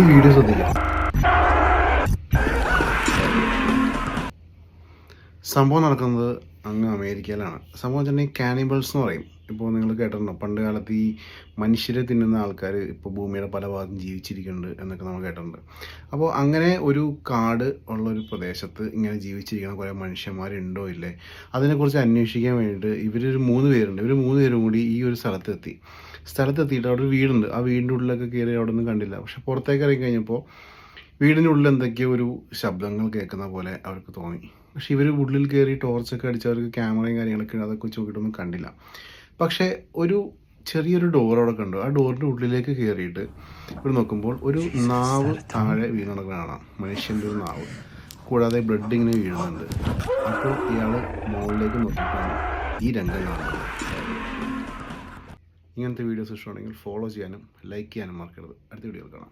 ഈ വീഡിയോ ശ്രദ്ധിക്കാം. സംഭവം നടക്കുന്നത് അങ്ങ് അമേരിക്കയിലാണ്. സംഭവം വെച്ചിട്ടുണ്ടെങ്കിൽ കാനിബിൾസ് എന്ന് പറയും. ഇപ്പോൾ നിങ്ങൾ കേട്ടിട്ടുണ്ടോ? പണ്ട് കാലത്ത് ഈ മനുഷ്യരെ തിന്നുന്ന ആൾക്കാർ ഇപ്പോൾ ഭൂമിയുടെ പല ഭാഗത്തും ജീവിച്ചിരിക്കുന്നുണ്ട് എന്നൊക്കെ നമ്മൾ കേട്ടിട്ടുണ്ട്. അപ്പോൾ അങ്ങനെ ഒരു കാട് ഉള്ള ഒരു പ്രദേശത്ത് ഇങ്ങനെ ജീവിച്ചിരിക്കുന്ന കുറേ മനുഷ്യന്മാരുണ്ടോ ഇല്ലേ? അതിനെക്കുറിച്ച് അന്വേഷിക്കാൻ വേണ്ടിയിട്ട് ഇവരൊരു മൂന്ന് പേരുണ്ട്. ഇവർ മൂന്ന് പേരും കൂടി ഈ ഒരു സ്ഥലത്തെത്തി. സ്ഥലത്തെത്തിയിട്ട് അവിടെ ഒരു വീടുണ്ട്. ആ വീടിന്റെ ഉള്ളിലൊക്കെ കയറി അവിടെ ഒന്നും കണ്ടില്ല. പക്ഷെ പുറത്തേക്ക് ഇറങ്ങി കഴിഞ്ഞപ്പോൾ വീടിന്റെ ഉള്ളിൽ എന്തൊക്കെയോ ഒരു ശബ്ദങ്ങൾ കേൾക്കുന്ന പോലെ അവർക്ക് തോന്നി. പക്ഷെ ഇവർ ഉള്ളിൽ കയറി ടോർച്ചൊക്കെ അടിച്ച് അവർക്ക് ക്യാമറയും കാര്യങ്ങളൊക്കെ അതൊക്കെ വെച്ച് നോക്കിയിട്ടൊന്നും കണ്ടില്ല. പക്ഷേ ഒരു ചെറിയൊരു ഡോർ അവിടെ കണ്ടു. ആ ഡോറിന്റെ ഉള്ളിലേക്ക് കയറിയിട്ട് ഇവിടെ നോക്കുമ്പോൾ ഒരു നാവ് താഴെ വീണത് കാണാം. മനുഷ്യന്റെ ഒരു നാവ്. കൂടാതെ ബ്ലഡ് ഇങ്ങനെ വീഴുന്നുണ്ട്. അപ്പോൾ ഇയാൾ മുകളിലേക്ക് നോക്കിയിട്ടാണ് ഈ രംഗം കാണുന്നത് ഇങ്ങനത്തെ വീഡിയോസ് ഇഷ്ടമാണെങ്കിൽ ഫോളോ ചെയ്യാനും ലൈക്ക് ചെയ്യാനും മറക്കരുത്. അടുത്ത വീഡിയോ കാണാം.